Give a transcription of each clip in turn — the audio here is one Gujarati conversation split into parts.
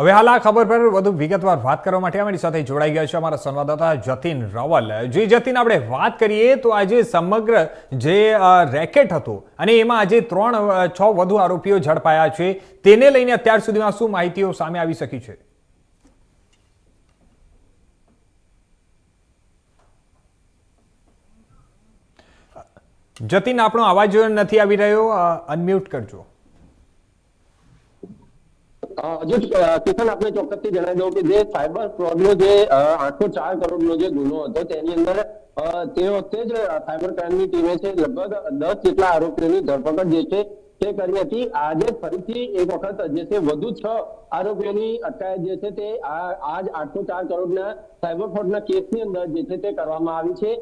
હવે હાલ આ ખબર પર વધુ વિગતવાર વાત કરવા માટે અમારી સાથે જોડાઈ ગયા છે અમારા સંવાદદાતા જતીન રાવલ. જે જતીન, આપણે વાત કરીએ તો આજે સમગ્ર જે રેકેટ હતો અને એમાં આજે ત્રણ છ વધુ આરોપીઓ ઝડપાયા છે. તેને લઈને અત્યાર સુધીમાં શું માહિતીઓ સામે આવી શકી છે? જતીન, આપણો અવાજ નથી આવી રહ્યો. અનમ્યુટ કરજો. જો કિશન આપણે ચોક્કસથી જણાવી દઉં કે જે સાયબર ફ્રોડ નો જે આઠસો ચાર કરોડનો જે ગુનો હતો, તેની અંદર તે વખતે જ સાયબર ક્રાઇમની ટીમે છે, લગભગ દસ જેટલા આરોપીઓની ધરપકડ જે છે તે કરી હતી, આજે ફરીથી એક વખત જે છે વધુ છ આરોપીઓની અટકાયત જે છે તે આજ આઠસો ચાર કરોડના સાયબર ફ્રોડના કેસની અંદર જે છે તે કરવામાં આવી છે.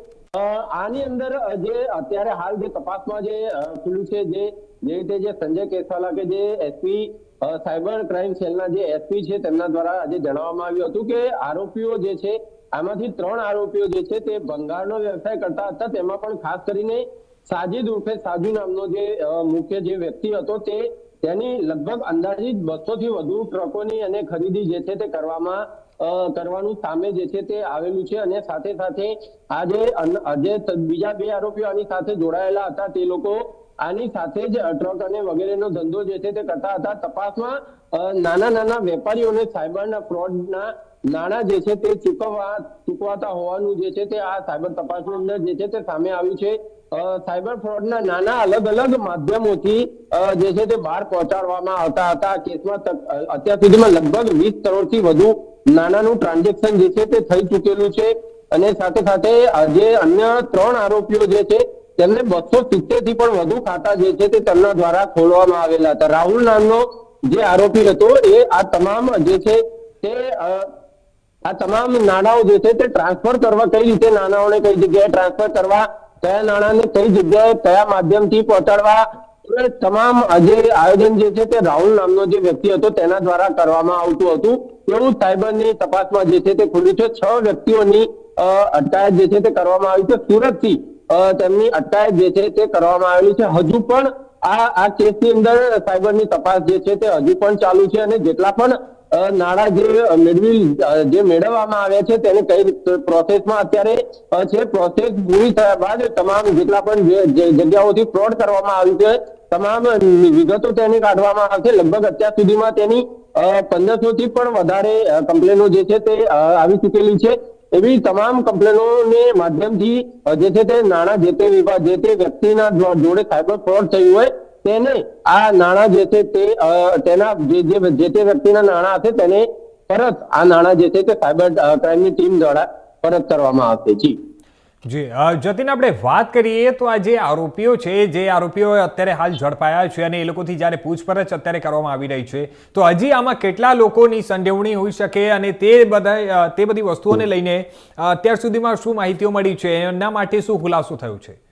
આની અંદર જે અત્યારે હાલ જે તપાસમાં જે ખુલ્યું છે જે જે રીતે જે સંજય કેસવાલા કે જે એસપી સાયબર ક્રાઇમ સેલના જે એસપી છે તેમના દ્વારા આજે જણાવવામાં આવ્યું હતું કે આરોપીઓ જે છે, આમાંથી ત્રણ આરોપીઓ જે છે તે ભંગારનો વ્યવસાય કરતા હતા. તેમાં પણ ખાસ કરીને સાજિદ ઉર્ફે સાજુ નામનો જે મુખ્ય જે વ્યક્તિ હતો તે તેની લગભગ અંદાજિત બસો થી વધુ ટ્રકોની અને ખરીદી જે છે તે કરવામાં કરવાનું સામે જે છે તે આવેલું છે અને સાથે સાથે આજે જે અન- આ જે ત- બીજા બે આરોપીઓ આની સાથે જોડાયેલા હતા. તે લોકો આની સાથે જ ટ્રક અને વગેરેનો ધંધો જે છે તે કરતા હતા. તપાસમાં નાના નાના વેપારીઓને સાયબરના ફ્રોડના નાણાં જે છે તે ચૂકવવા ચૂકવાતા હોવાનું જે છે તે આ સાયબર તપાસની અંદર જે છે તે સામે આવ્યું છે. સાયબર ફ્રોડના નાના અલગ અલગ માધ્યમોથી જે છે તે બહાર પહોંચાડવામાં આવતા હતા. આ કેસમાં અત્યાર સુધીમાં લગભગ વીસ કરોડથી વધુ નાનાનું ટ્રાન્ઝેક્શન જે છે તે થઈ ચૂકેલું છે. અને સાથે સાથે જે અન્ય ત્રણ આરોપીઓ જે છે, તેમને બસો સિત્તેરથી પણ વધુ ખાતા જે છે તે તેમના દ્વારા ખોલવામાં આવેલા હતા. રાહુલ નામનો જે આરોપી હતો, એ આ તમામ જે છે તે આ તમામ નાણાંઓ જે છે તે ટ્રાન્સફર કરવા કઈ રીતે નાણાઓને કઈ જગ્યાએ ટ્રાન્સફર કરવા, કયા નાણાંને કઈ જગ્યાએ કયા માધ્યમથી પહોંચાડવા તમામ જે આયોજન જે છે તે રાહુલ નામનો જે વ્યક્તિ હતો તેના દ્વારા કરવામાં આવતું હતું. એવું સાયબરની તપાસમાં જે છે તે ખુલ્યું છે. છ વ્યક્તિઓની અટકાયત જે છે તે કરવામાં આવી છે. સુરતથી તેમની અટકાયત જે છે તે કરવામાં આવેલી છે. હજુ પણ આ આ કેસની અંદર સાયબરની તપાસ જે છે તે હજુ પણ ચાલુ છે અને જેટલા પણ નાણાં જે મેળવી જે મેળવવામાં આવ્યા છે તેને કઈ પ્રોસેસમાં અત્યારે છે પ્રોસેસ પૂરી થયા બાદ તમામ જેટલા પણ જગ્યાઓથી ફ્રોડ કરવામાં આવ્યું છે, તમામ વિગતો તેની કાઢવામાં આવશે. લગભગ અત્યાર સુધીમાં તેની પંદરસો થી પણ વધારે કમ્પ્લેનો જે છે તે આવી ચૂકેલી છે. એવી તમામ કમ્પ્લેનોને માધ્યમથી જે છે તે નાણાં, જે તે વિભાગ, જે તે વ્યક્તિના જોડે સાયબર ફ્રોડ થયું હોય તેને આ નાણાં જે છે તે તેના જે, જે- તે વ્યક્તિના નાણાં હશે તેને પરત આ નાણાં જે છે તે સાયબર ક્રાઇમની ટીમ દ્વારા પરત કરવામાં આવશે. જી. જી જતીન આપણે વાત કરીએ તો આ જે આરોપીઓ છે, જે આરોપીઓ અત્યારે હાલ ઝડપાયા છે અને એ લોકોથી જ્યારે પૂછપરછ અત્યારે કરવામાં આવી રહી છે, તો હજી આમાં કેટલા લોકોની સંડેવણી હોઈ શકે અને તે બધા તે બધી વસ્તુઓને લઈને અત્યાર સુધીમાં શું માહિતીઓ મળી છે, એના માટે શું ખુલાસો થયો છે?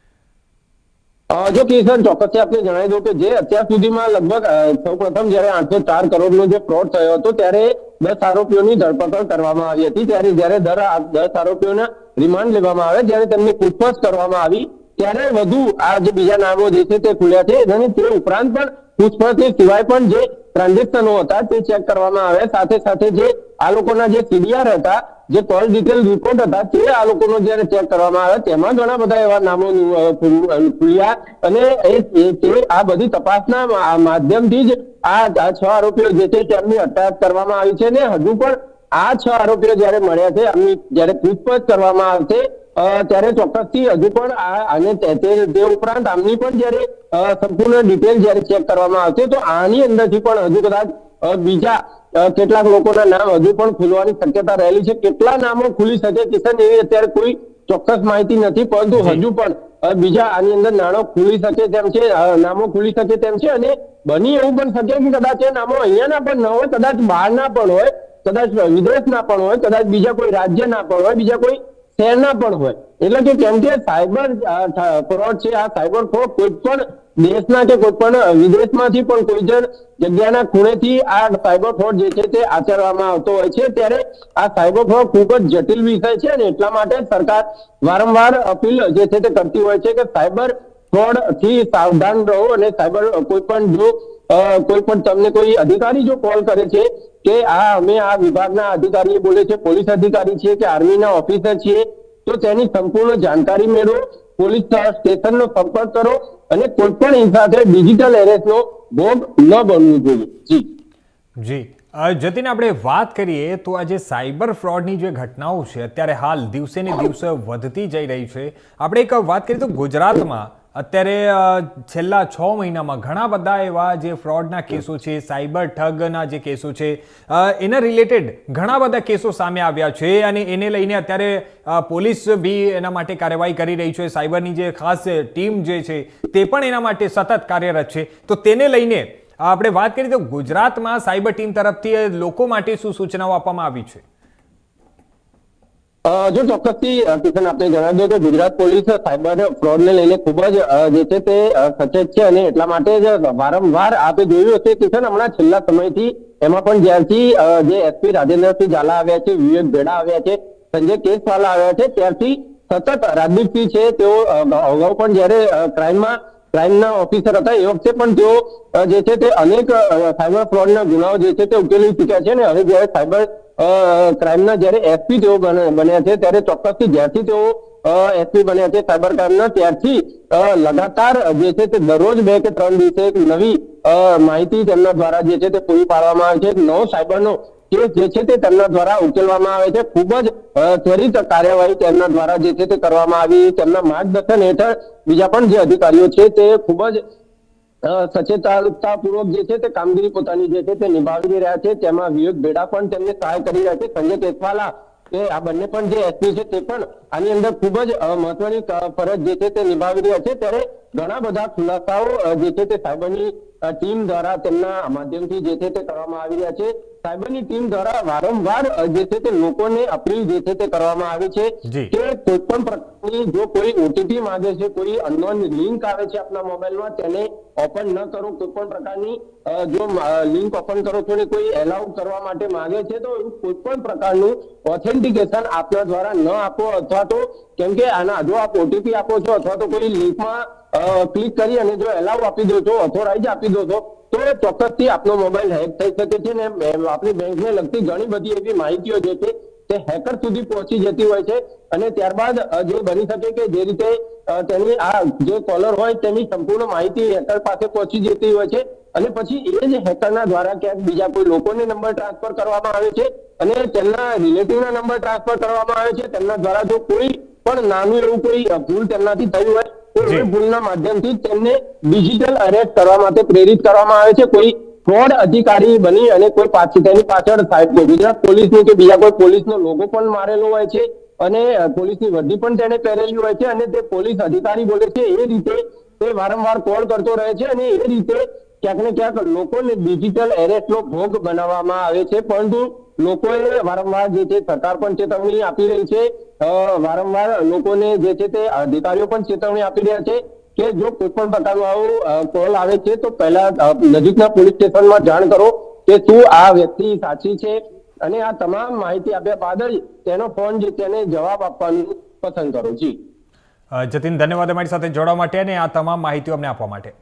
જો કિશન ચોક્કસથી આપણે જણાવી દઉં કે જે અત્યાર સુધીમાં લગભગ સૌપ્રથમ જ્યારે આઠસો ચાર કરોડનો જે ફ્રોડ થયો હતો, ત્યારે દસ આરોપીઓની ધરપકડ કરવામાં આવી હતી. ત્યારે જ્યારે દર દસ આરોપીઓના રિમાન્ડ લેવામાં આવે, જ્યારે તેમની પૂછપરછ કરવામાં આવી, ત્યારે વધુ આ જે બીજા નામો જે છે તે ખુલ્યા છે. અને તે ઉપરાંત પણ પૂછપરછ સિવાય પણ જે ટ્રાન્ઝેક્શનો હતા, તે ચેક કરવામાં આવ્યા સાથે સાથે જે આ લોકોના જે સીડીઆર હતા જે કોલ ડિટેલ રિપોર્ટ હતા, તે આ લોકોનો જ્યારે ચેક કરવામાં આવ્યો, તેમાં ઘણા બધા એવા નામો ખુલ્યા અને આ બધી તપાસના માધ્યમથી જ આ છ આરોપીઓ જે છે તેમની અટકાયત કરવામાં આવી છે ને હજુ પણ આ છ આરોપીઓ જ્યારે મળ્યા છે, એમની જ્યારે પૂછપરછ કરવામાં આવશે ત્યારે ચોક્કસથી હજુ પણ અને તે ઉપરાંત આમની પણ જ્યારે સંપૂર્ણ ડિટેલ જ્યારે ચેક કરવામાં આવશે તો આની અંદરથી પણ હજુ કદાચ બીજા કેટલાક લોકોના નામ હજુ પણ ખુલવાની શક્યતા રહેલી છે. કેટલા નામો ખુલી શકે કિશન એવી અત્યારે કોઈ ચોક્કસ માહિતી નથી પરંતુ હજુ પણ બીજા આની અંદર નાણો ખુલી શકે તેમ છે નામો ખુલી શકે તેમ છે અને બની એવું પણ શકે કે કદાચ એ નામો અહીંયાના પણ ન હોય કદાચ બહારના પણ હોય કદાચ વિદેશના પણ હોય કદાચ બીજા કોઈ રાજ્યના પણ હોય બીજા કોઈ શહેરના પણ હોય. એટલે કે કેમ કે સાયબર ફ્રોડ છે, આ સાયબર ફ્રોડ કોઈ પણ દેશના કે કોઈ પણ વિદેશમાંથી પણ કોઈ જણ જગ્યાના ખૂણેથી આ સાયબર ફ્રોડ જે છે તે આચરવામાં આવતો હોય છે. ત્યારે આ સાયબર ફ્રોડ ખૂબ જ જટિલ વિષય છે અને એટલા માટે સરકાર વારંવાર અપીલ જે છે તે કરતી હોય છે કે સાયબર ફ્રોડથી સાવધાન રહો અને સાયબર કોઈ પણ જો કોઈ પણ તમને કોઈ અધિકારી જો કોલ કરે છે કે આ અમે આ વિભાગના અધિકારી બોલે છે, પોલીસ અધિકારી છે કે આર્મીના ઓફિસર છીએ, તો તેની સંપૂર્ણ જાણકારી મેળવો, પોલીસ સ્ટેશનનો સંપર્ક કરો અને કોઈ પણ સાથે ડિજિટલ એરેસ્ટનો ભોગ ન બનવું જોઈએ. જી. જી. જતીન, આપણે વાત કરીએ તો આજે સાયબર ફ્રોડની જે ઘટનાઓ છે, અત્યારે હાલ દિવસે ને દિવસે વધતી જઈ રહી છે. આપણે એક વાત કરીએ તો ગુજરાતમાં અત્યારે છેલ્લા છ મહિનામાં ઘણા બધા એવા જે ફ્રોડના કેસો છે, સાયબર ઠગના જે કેસો છે એના રિલેટેડ ઘણા બધા કેસો સામે આવ્યા છે અને એને લઈને અત્યારે પોલીસ બી એના માટે કાર્યવાહી કરી રહી છે. સાયબરની જે ખાસ ટીમ જે છે તે પણ એના માટે સતત કાર્યરત છે. તો તેને લઈને આપણે વાત કરીએ તો ગુજરાતમાં સાયબર ટીમ તરફથી લોકો માટે શું સૂચનાઓ આપવામાં આવી છે? જો ચોક્કસથી કિશન, આપને જણાવી દઉં કે ગુજરાત પોલીસ સાયબર ફ્રોડને લઈને ખૂબ જ જે છે તે સચેત છે અને એટલા માટે જ વારંવાર આપે જોયું હશે. કિશન, હમણાં છેલ્લા સમયથી એમાં પણ જ્યારથી જે એસપી રાજેન્દ્રસિંહ ઝાલા આવ્યા છે, વિવેક ભેડા આવ્યા છે, સંજય કેસવાલા આવ્યા છે, ત્યારથી સતત રાજદીપસિંહ છે, તેઓ અગાઉ પણ જ્યારે ક્રાઇમમાં ક્રાઇમના ઓફિસર હતા, એ વખતે પણ તેઓ જે છે તે અનેક સાયબર ફ્રોડના ગુનાઓ જે છે તે ઉકેલી ચૂક્યા છે અને હવે જ્યારે સાયબર ક્રાઇમના જ્યારે એસપી તેઓ બન્યા છે, ત્યારે ચોક્કસથી જ્યારથી તેઓ એસપી બન્યા છે સાયબર ક્રાઇમના ત્યારથી લગાતાર જે છે તે દરરોજ બે કે ત્રણ દિવસે એક નવી માહિતી તેમના દ્વારા જે છે તે પૂરી પાડવામાં આવે છે. એક નવો સાયબરનો કેસ જે છે તે તેમના દ્વારા ઉકેલવામાં આવે છે. ખૂબ જ ત્વરિત કાર્યવાહી તેમના દ્વારા જે છે તે કરવામાં આવી. તેમના માર્ગદર્શન હેઠળ બીજા પણ જે અધિકારીઓ છે તે ખૂબ જ સચેતતાપૂર્વક જે છે તે કામગીરી પોતાની જે છે તે નિભાવી રહ્યા છે. તેમાં વિવેક ભેડા પણ તેમને સહાય કરી રહ્યા છે. સંજય કેસવાલા કે આ બંને પણ જે એસપી છે તે પણ આની અંદર ખૂબ જ મહત્વની ફરજ જે છે તે નિભાવી રહ્યા છે. ત્યારે ઘણા બધા ખુલાસાઓ જે છે તે સાયબરની ટીમ દ્વારા તેમના માધ્યમથી જે છે તે કરવામાં આવી રહ્યા છે. સાયબરની ટીમ દ્વારા વારંવાર જે છે તે લોકોને અપીલ જે છે તે કરવામાં આવી છે કે કોઈ પણ પ્રકારની જો કોઈ ઓટીપી માંગે છે કોઈ અનનોન લિંક આવે છે આપના મોબાઈલમાં તેને ઓપન ન કરો. કોઈ પણ પ્રકારની જો લિંક ઓપન કરો છો ને કોઈ એલાઉ કરવા માટે માંગે છે તો કોઈ પણ પ્રકારનું ઓથેન્ટિકેશન આપના દ્વારા ન આપો અથવા તો કેમ કે આના જો આપ ઓટીપી આપો છો અથવા તો કોઈ લિંકમાં ક્લિક કરી અને જો એલાઉ આપી દો છો ઓથોરાઇઝ આપી દો છો તો ચોક્કસથી આપનો મોબાઈલ હેક થઈ શકે છે ને આપણી બેંકને લગતી ઘણી બધી એવી માહિતીઓ જે છે તે હેકર સુધી પહોંચી જતી હોય છે અને ત્યારબાદ જે બની શકે કે જે રીતે તેની આ જે કોલર હોય તેની સંપૂર્ણ માહિતી હેકર પાસે પહોંચી જતી હોય છે અને પછી એ જ હેકરના દ્વારા ક્યાંક બીજા કોઈ લોકોને નંબર ટ્રાન્સફર કરવામાં આવે છે અને તેમના રિલેટિવના નંબર ટ્રાન્સફર કરવામાં આવે છે. તેમના દ્વારા જો કોઈ પણ નાનું એવું કોઈ ભૂલ તેમનાથી થયું હોય તો ભૂલના માધ્યમથી તેમને ડિજિટલ અરેસ્ટ કરવા માટે પ્રેરિત કરવામાં આવે છે. કોઈ ફ્રોડ અધિકારી બની અને કોઈ પાછી તેની પાછળ થાય ગુજરાત પોલીસની કે બીજા કોઈ પોલીસનો લોગો પણ મારેલો હોય છે અને પોલીસની વર્દી પણ તેને પહેરેલી હોય છે અને તે પોલીસ અધિકારી બોલે છે એ રીતે તે વારંવાર કોલ કરતો રહે છે અને એ રીતે ક્યાંક ને ક્યાંક લોકોને ડિજિટલ એરેસ્ટનો ભોગ બનાવવામાં આવે છે. પરંતુ લોકોએ વારંવાર જે છે સરકાર પણ ચેતવણી આપી રહી છે. વારંવાર લોકોને જે છે તે અધિકારીઓ પણ ચેતવણી આપી રહ્યા છે કે જો કોઈ પણ પ્રકારનો આવો કોલ આવે છે તો પહેલા નજીકના પોલીસ સ્ટેશનમાં જાણ કરો કે શું આ વ્યક્તિ સાચી છે અને આ તમામ માહિતી આપ્યા બાદ તેનો ફોન જે તેને જવાબ આપવાનું પસંદ કરો. જી. જતીન, ધન્યવાદ અમારી સાથે જોડવા માટે અને આ તમામ માહિતીઓ અમને આપવા માટે.